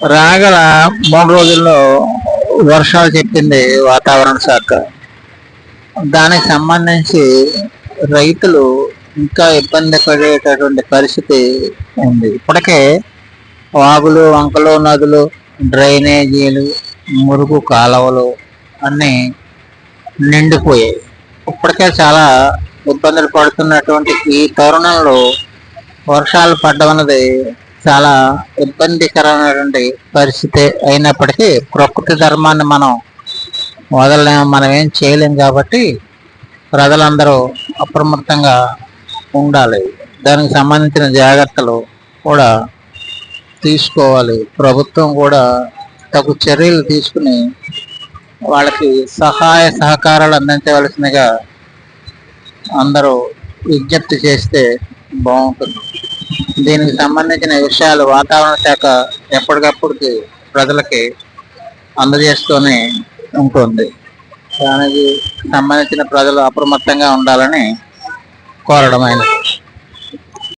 రాగల మూడు రోజుల్లో వర్షాలు చెప్పింది వాతావరణ శాఖ. దానికి సంబంధించి రైతులు ఇంకా ఇబ్బంది పడేటటువంటి పరిస్థితి ఉంది. ఇప్పటికే వాగులు వంకలు నదులు డ్రైనేజీలు మురుగు కాలువలు అన్నీ నిండిపోయాయి. ఇప్పటికే చాలా ఇబ్బందులు పడుతున్నటువంటి ఈ తరుణంలో వర్షాలు పడ్డమన్నది అన్నది చాలా ఇబ్బందికరమైనటువంటి పరిస్థితి అయినప్పటికీ ప్రకృతి ధర్మాన్ని మనం వదలలేము మనం ఏం చేయలేం కాబట్టి ప్రజలందరూ అప్రమత్తంగా ఉండాలి. దానికి సంబంధించిన జాగ్రత్తలు కూడా తీసుకోవాలి. ప్రభుత్వం కూడా తగు చర్యలు తీసుకుని వాళ్ళకి సహాయ సహకారాలు అందించవలసిందిగా అందరూ విజ్ఞప్తి చేస్తే బాగుంటుంది. దీనికి సంబంధించిన విషయాలు వాతావరణ శాఖ ఎప్పటికప్పుడుకి ప్రజలకి అందజేస్తూనే ఉంటుంది. దానికి సంబంధించిన ప్రజలు అప్రమత్తంగా ఉండాలని కోరడమైనది.